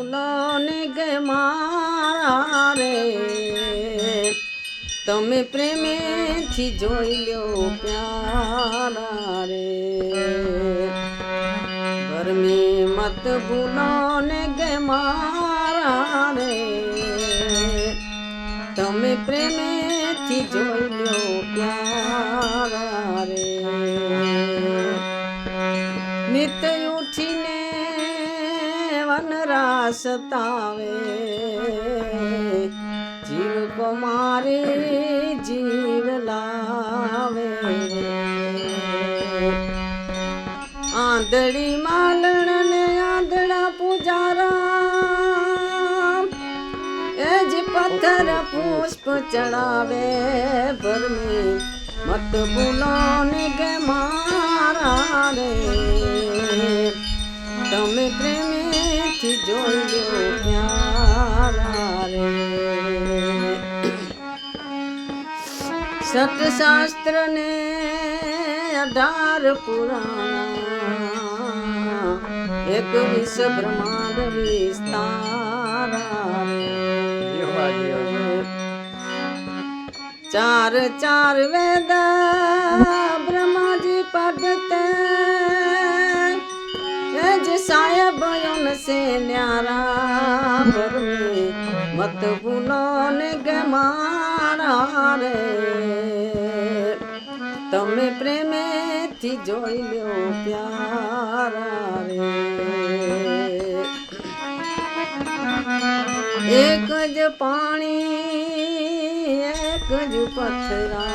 ફૂલોને ગે મારા રે. તમે પ્રેમેથી જોઈ લ્યો પ્યારા રે. ગરમી મત ભૂલો ને ગે મારા રે. તમે પ્રેમેથી જોઈ લ્યો પ્યારા વનરા તાવે જીવ કુમારે જીવ લાવે. આંધળી માલણ ને આંધળા પૂજારા એ જ પથ્થર પુષ્પ ચડાવે ભરમે મત ભૂલો ને કે મારા રે જોઈ લો પ્યારા રે સટશાસ્ત્ર ને અઢાર પુરાણ. એક વિષ બ્રહ્માંડ વિસ્તારા ચાર ચાર વેદ બ્રહ્માજી પઢતે સે ન્યારા ભરમે. મત ભૂલો ને ગમારા તમે પ્રેમેથી જોઈ લ્યો પ્યારા રે એક જ પાણી, એક જ પથરા,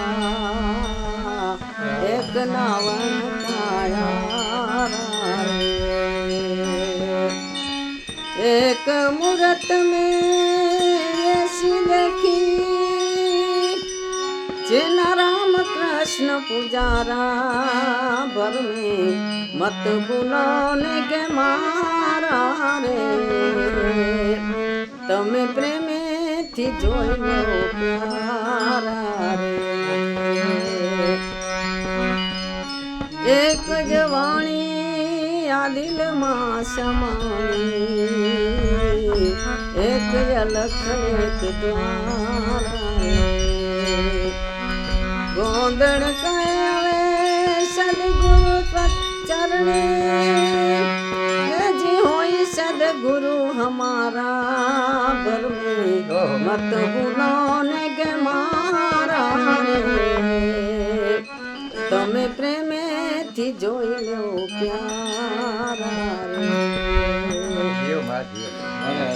એક નાવણ એક મુહૂર્ત મેસી દેખી જેના રામ કૃષ્ણ પૂજારા ભરમે મત ભૂલો ને કે મારા રે તમે પ્રેમેથી જોઈ લો રે. આ દિલમાં સમાણી એક અલખ લખ એક. ગોંદણ કહેવે સદગુરુ ચરણે. જી હોય સદગુરુ હમારા. ભર મત ભૂલો ને રે તમે પ્રેમેથી જોઈ લો પ્યારા રે